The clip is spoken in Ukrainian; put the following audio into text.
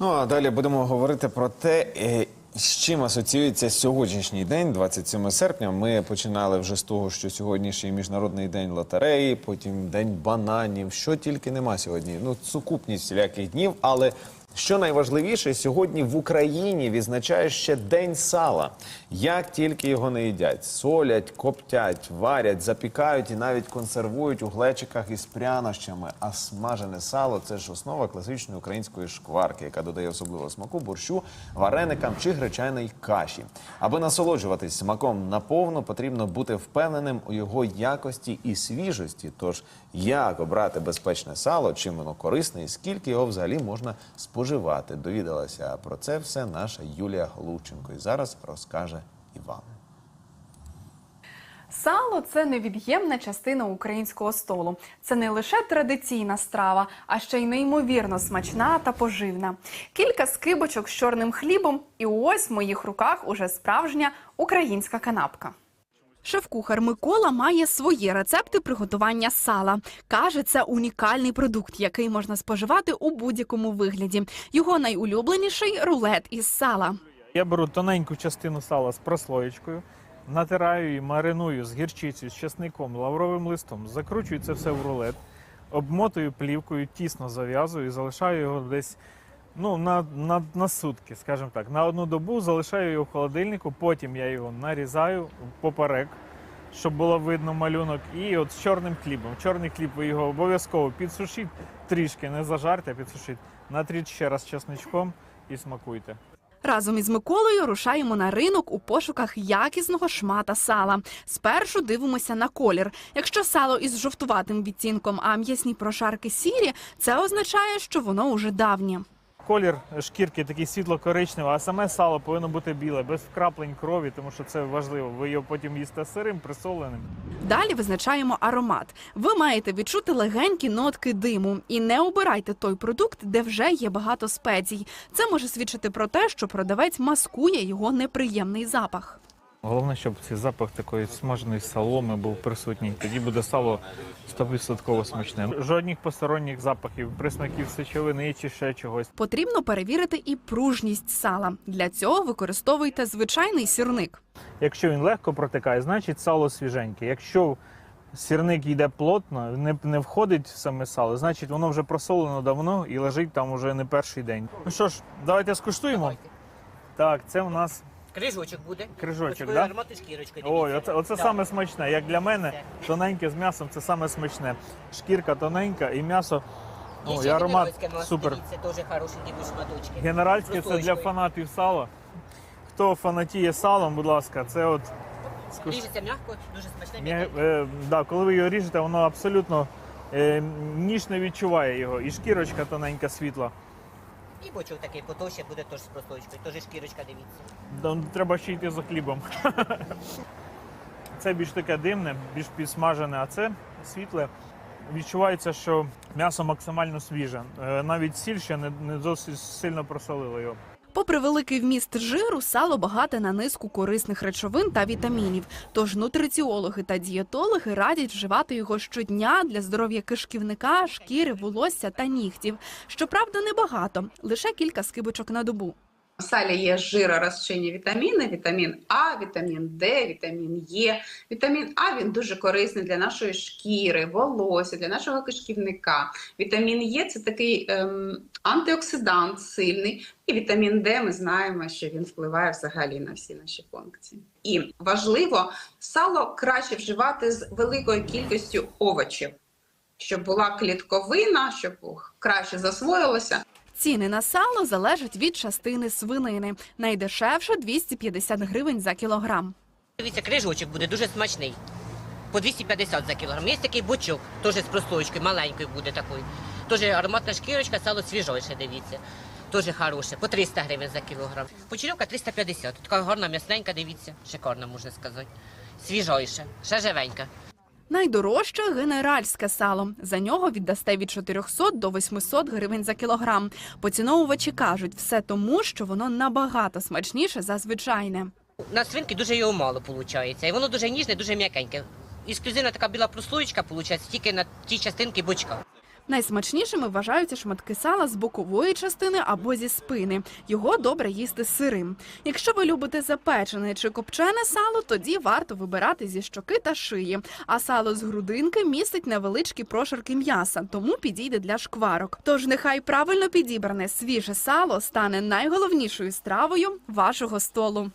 Ну а далі будемо говорити про те, е, з чим асоціюється сьогоднішній день, 27 серпня. Ми починали вже з того, що сьогодні ще й міжнародний день лотереї, потім день бананів. Що тільки нема сьогодні. Ну, сукупність всіляких днів, але. Що найважливіше, сьогодні в Україні відзначає ще День сала. Як тільки його не їдять, солять, коптять, варять, запікають і навіть консервують у глечиках із прянощами. А смажене сало це ж основа класичної української шкварки, яка додає особливого смаку борщу, вареникам чи гречаної каші. Аби насолоджуватись смаком наповну, потрібно бути впевненим у його якості і свіжості. Тож як обрати безпечне сало, чим воно корисне і скільки його взагалі можна споживати? Довідалася про це все наша Юлія Голубченко. І зараз розкаже і вам. Сало це невід'ємна частина українського столу. Це не лише традиційна страва, а ще й неймовірно смачна та поживна. Кілька скибочок з чорним хлібом, і ось в моїх руках уже справжня українська канапка. Шеф-кухар Микола має свої рецепти приготування сала. Каже, це унікальний продукт, який можна споживати у будь-якому вигляді. Його найулюбленіший рулет із сала. Я беру тоненьку частину сала з прослоєчкою, натираю її, мариную з гірчицею, з часником, лавровим листом, закручую це все в рулет, обмотую плівкою, тісно зав'язую і залишаю його десь ну, на, на, на сутки, скажімо так. На одну добу залишаю його в холодильнику, потім я його нарізаю поперек, щоб було видно малюнок. І от з чорним хлібом. Чорний хліб ви його обов'язково підсушіть трішки, не зажарте, а підсушіть. Натріть ще раз чесничком і смакуйте. Разом із Миколою рушаємо на ринок у пошуках якісного шмата сала. Спершу дивимося на колір. Якщо сало із жовтуватим відтінком, а м'ясні прошарки сірі, це означає, що воно уже давнє. Колір шкірки такий світло-коричневий, а саме сало повинно бути біле, без вкраплень крові, тому що це важливо. Ви його потім їсте сирим, присоленим. Далі визначаємо аромат. Ви маєте відчути легенькі нотки диму і не обирайте той продукт, де вже є багато спецій. Це може свідчити про те, що продавець маскує його неприємний запах. Головне, щоб цей запах такої смаженої соломи був присутній. Тоді буде сало 100% смачне. Жодних посторонніх запахів, присмаків сечовини чи ще чогось. Потрібно перевірити і пружність сала. Для цього використовуйте звичайний сірник. Якщо він легко протикає, значить сало свіженьке. Якщо сірник йде плотно, не, не входить в саме сало, значить воно вже просолено давно і лежить там уже не перший день. Ну що ж, давайте скуштуємо. Давайте. Так, це у нас Крижочок буде. Крижочок, да? аромату шкірочкою. Ой, оце, оце саме смачне. Як для мене, тоненьке з м'ясом це саме смачне. Шкірка тоненька і м'ясо. О, ще і аромат генеральське супер. Дивіться, теж хороші диві шматочки. Генеральське це для фанатів сала. Хто фанатіє салом, будь ласка, це от Ріжеться м'яко, дуже смачне. М'я- е, да, коли ви його ріжете, воно абсолютно е, ніж не відчуває його. І шкірочка тоненька світла. І бочок такий потовще буде теж з прослоєчкою. Теж шкірочка, дивіться. Да, Треба ще йти за хлібом. Це більш таке димне, більш підсмажене, а це світле. Відчувається, що м'ясо максимально свіже. Е, Навіть сіль ще не, не досить сильно просолила його. Попри великий вміст жиру, сало багате на низку корисних речовин та вітамінів. Тож нутриціологи та дієтологи радять вживати його щодня для здоров'я кишківника, шкіри, волосся та нігтів. Щоправда, небагато, лише кілька скибочок на добу. В салі є жиророзчинні вітаміни, вітамін А, вітамін Д, вітамін Е. Вітамін А він дуже корисний для нашої шкіри, волосся, для нашого кишківника. Вітамін Е це такий ем, антиоксидант сильний. І вітамін Д ми знаємо, що він впливає взагалі на всі наші функції. І важливо сало краще вживати з великою кількістю овочів, щоб була клітковина, щоб краще засвоїлося. Ціни на сало залежать від частини свинини. Найдешевше 250 гривень за кілограм. Дивіться, крижочок буде дуже смачний. По 250 за кілограм. Є такий бочок, теж з прослоєчкою, маленькою буде такою. Теж ароматна шкірочка, сало свіжойше, дивіться. Теж хороше, по 300 гривень за кілограм. Почерьовка 350. Така гарна м'ясненька, дивіться, шикарна, можна сказати. Свіжойше, ще живенька. Найдорожче генеральське сало. За нього віддасте від 400 до 800 гривень за кілограм. Поціновувачі кажуть, все тому, що воно набагато смачніше за звичайне. На свинки дуже його мало виходить. І воно дуже ніжне, дуже м'якеньке. Ісклюзивна така біла прослоєчка виходить тільки на тій частинки бочка. Найсмачнішими вважаються шматки сала з бокової частини або зі спини. Його добре їсти сирим. Якщо ви любите запечене чи копчене сало, тоді варто вибирати зі щоки та шиї. А сало з грудинки містить невеличкі прошарки м'яса, тому підійде для шкварок. Тож нехай правильно підібране свіже сало стане найголовнішою стравою вашого столу.